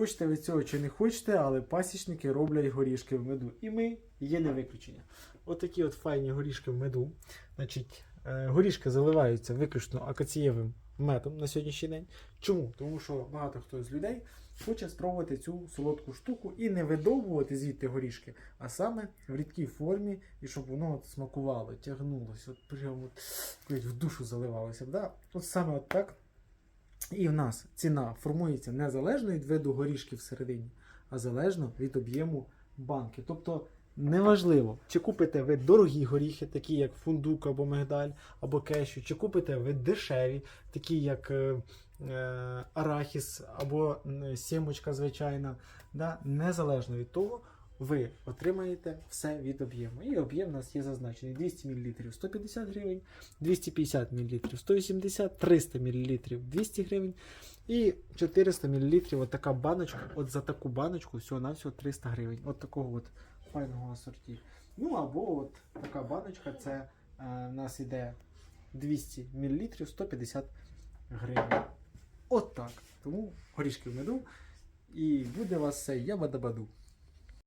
Хочете ви цього чи не хочете, але пасічники роблять горішки в меду. І ми є не виключення. От от файні горішки в меду. Значить, е, горішки заливаються виключно акацієвим медом на сьогоднішній день. Чому? Тому що багато хто з людей хоче спробувати цю солодку штуку і не видовбувати звідти горішки, а саме в рідкій формі, і щоб воно от смакувало, тягнулося, от прямо от, в душу заливалося. Да? От саме от так. І в нас ціна формується незалежно від виду горішків всередині, а залежно від об'єму банки. Тобто неважливо, чи купите ви дорогі горіхи, такі як фундук або мигдаль, або кешю, чи купите ви дешеві, такі як е, е, арахіс або сімочка звичайна. Да? Незалежно від того, ви отримаєте все від об'єму. І об'єм у нас є зазначений 200 мл 150 гривень, 250 мл 180, 300 мл 200 гривень і 400 мл от баночка. От за таку баночку всього-навсього 300 гривень. От такого от файного асорті. Ну або от така баночка, це е, у нас іде 200 мл 150 гривень. От так. Тому горішки в меду. І буде вас все ябадабаду.